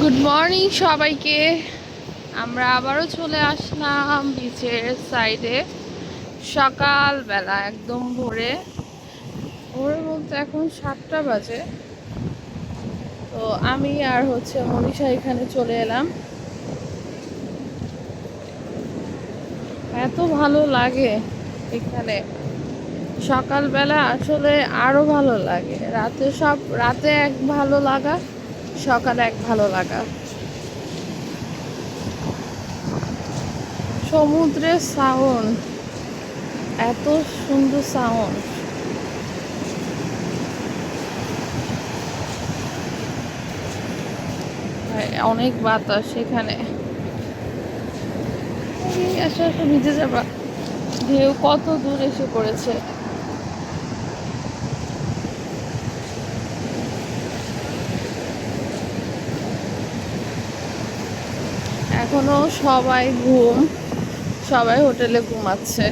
Good morning সবাইকে। আমরা আবারও চলে আসলাম বিচের সাইডে সকালবেলা একদম ভোরে। ভোরে বলতে এখন সাতটা বাজে। তো আমি আর হচ্ছে মনীষা এখানে চলে এলাম। এত ভালো লাগে এখানে। সকালবেলা আসলে আরও ভালো লাগে। রাতে সব, রাতে এক ভালো লাগা। সকালে এক ভালো লাগা। সমুদ্রের সাউন্ড, এত সুন্দর সাউন্ড। অনেক বাতাস সেখানে আসো আসো ভিজে যাবা ঢেউ কত দূর এসে পড়েছে। এখনও সবাই ঘুম, সবাই হোটেলে ঘুমাচ্ছে।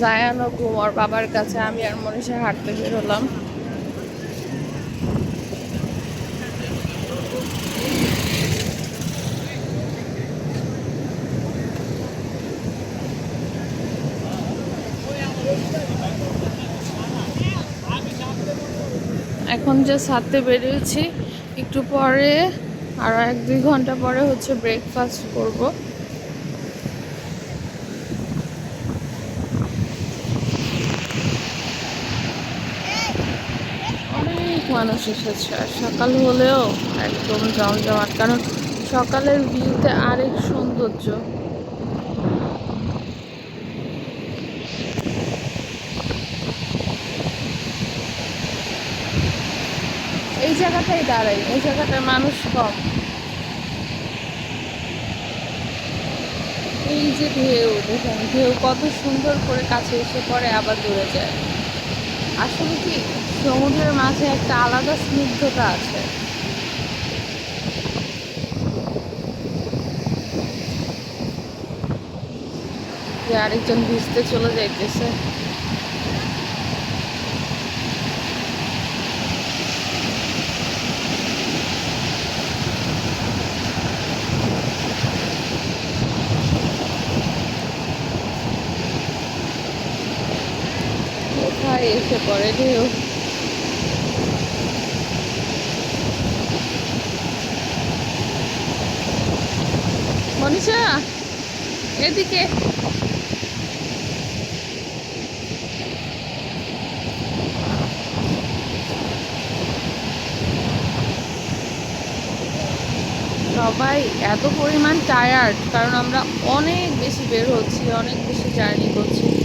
জায়ানও ঘুম, ওর বাবার কাছে আমি আর মনীষা হাঁটতে বেরোলাম। এখন যে ছাদতে বেরিয়েছি। একটু পরে আরও এক দুই ঘণ্টা পরে হচ্ছে ব্রেকফাস্ট করব। অনেক মানুষ এসেছে, আর সকাল হলেও একদম জমজমাট কারণ সকালের ভিউতে আরেক সৌন্দর্য। জায়গাটাই দাঁড়াই এই জায়গাটায় মানুষ কম। এই যে ঢেউ, দেখেন, ঢেউ কত সুন্দর করে কাছে এসে পড়ে, আবার দূরে যায়। আসলে কি, সমুদ্রের মাঝে একটা আলাদা স্নিগ্ধতা আছে। আরেকজন ভিজতে চলে যাইতেছে। কোথায় এসে পড়ে ঢেউ মনীষা, এদিকে। সবাই এত পরিমাণ টায়ার্ড কারণ আমরা অনেক বেশি বের হচ্ছি, অনেক বেশি জার্নি করছি।